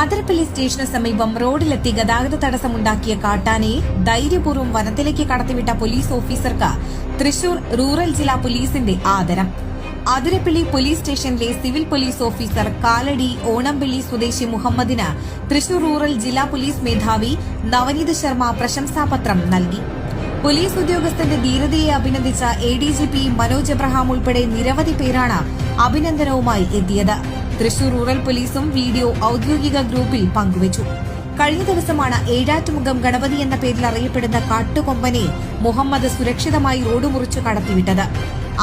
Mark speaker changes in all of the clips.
Speaker 1: അതിരപ്പള്ളി സ്റ്റേഷന് സമീപം റോഡിലെത്തി ഗതാഗത തടസ്സമുണ്ടാക്കിയ കാട്ടാനയെ ധൈര്യപൂർവം വനത്തിലേക്ക് കടത്തിവിട്ട പോലീസ് ഓഫീസർക്ക് തൃശൂർ റൂറൽ ജില്ലാ പോലീസിന്റെ ആദരം. അതിരപ്പള്ളി പോലീസ് സ്റ്റേഷനിലെ civil police officer Kalady Onampally സ്വദേശി മുഹമ്മദിന് തൃശൂർ റൂറൽ ജില്ലാ പോലീസ് മേധാവി നവനീത് ശർമ്മ പ്രശംസാപത്രം നൽകി. പോലീസ് ഉദ്യോഗസ്ഥന്റെ ധീരതയെ അഭിനന്ദിച്ച A D G P Manoj Abraham ഉൾപ്പെടെ നിരവധി പേരാണ് അഭിനന്ദനവുമായി എത്തിയത്. തൃശൂർ റൂറൽ പോലീസും വീഡിയോ ഔദ്യോഗിക ഗ്രൂപ്പിൽ പങ്കുവച്ചു. കഴിഞ്ഞ ദിവസമാണ് ഏഴാറ്റുമുഖം ഗണപതി എന്ന പേരിൽ അറിയപ്പെടുന്ന കാട്ടുകൊമ്പനെ മുഹമ്മദ് സുരക്ഷിതമായി റോഡ് മുറിച്ചു കടത്തിവിട്ടത്.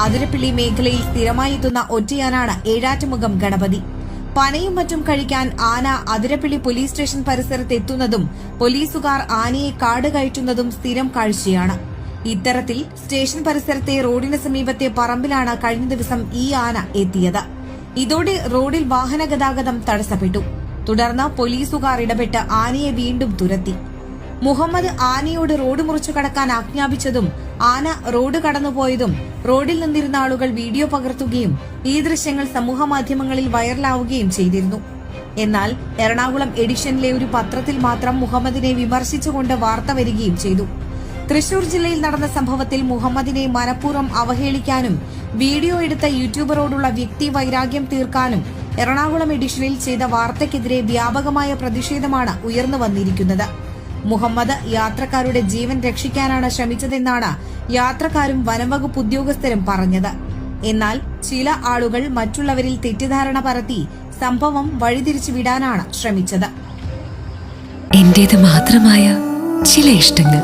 Speaker 1: ആതിരപ്പിള്ളി മേഖലയിൽ സ്ഥിരമായി എത്തുന്ന ഒറ്റയാനാണ് ഏഴാറ്റുമുഖം ഗണപതി. പനയും മറ്റും കഴിക്കാൻ ആന അതിരപ്പിള്ളി പോലീസ് സ്റ്റേഷൻ പരിസരത്ത് എത്തുന്നതും പോലീസുകാർ ആനയെ കാട് കയറ്റുന്നതും സ്ഥിരം കാഴ്ചയാണ്. ഇത്തരത്തിൽ സ്റ്റേഷൻ പരിസരത്തെ റോഡിന് സമീപത്തെ പറമ്പിലാണ് കഴിഞ്ഞ ദിവസം ഈ ആന എത്തിയത്. ഇതോടെ റോഡിൽ വാഹന ഗതാഗതം തടസ്സപ്പെട്ടു. തുടർന്ന് പോലീസുകാർ ഇടപെട്ട് ആനയെ വീണ്ടും തുരത്തി. മുഹമ്മദ് ആനയോട് റോഡ് മുറിച്ചു കടക്കാൻ ആജ്ഞാപിച്ചതും ആന റോഡ് കടന്നുപോയതും റോഡിൽ നിന്നിരുന്ന ആളുകൾ വീഡിയോ പകർത്തുകയും ഈ ദൃശ്യങ്ങൾ സമൂഹമാധ്യമങ്ങളിൽ വൈറലാവുകയും ചെയ്തിരുന്നു. എന്നാൽ എറണാകുളം എഡിഷനിലെ ഒരു പത്രത്തിൽ മാത്രം മുഹമ്മദിനെ വിമർശിച്ചുകൊണ്ട് വാർത്ത വരികയും ചെയ്തു. തൃശൂർ ജില്ലയിൽ നടന്ന സംഭവത്തിൽ മുഹമ്മദിനെ മനഃപൂർവം അവഹേളിക്കാനും വീഡിയോ എടുത്ത യൂട്യൂബറോടുള്ള വ്യക്തി വൈരാഗ്യം തീർക്കാനും എറണാകുളം എഡിഷനിൽ ചെയ്ത വാർത്തയ്ക്കെതിരെ വ്യാപകമായ പ്രതിഷേധമാണ് ഉയർന്നു വന്നിരിക്കുന്നത്. മുഹമ്മദ് യാത്രക്കാരുടെ ജീവൻ രക്ഷിക്കാനാണ് ശ്രമിച്ചതെന്നാണ് യാത്രക്കാരും വനംവകുപ്പ് ഉദ്യോഗസ്ഥരും പറഞ്ഞത്. എന്നാൽ ചില ആളുകൾ മറ്റുള്ളവരിൽ തെറ്റിദ്ധാരണ പരത്തി സംഭവം വഴിതിരിച്ചു വിടാനാണ് ശ്രമിച്ചത്.
Speaker 2: എന്റേത് മാത്രമായ ചില ഇഷ്ടങ്ങൾ.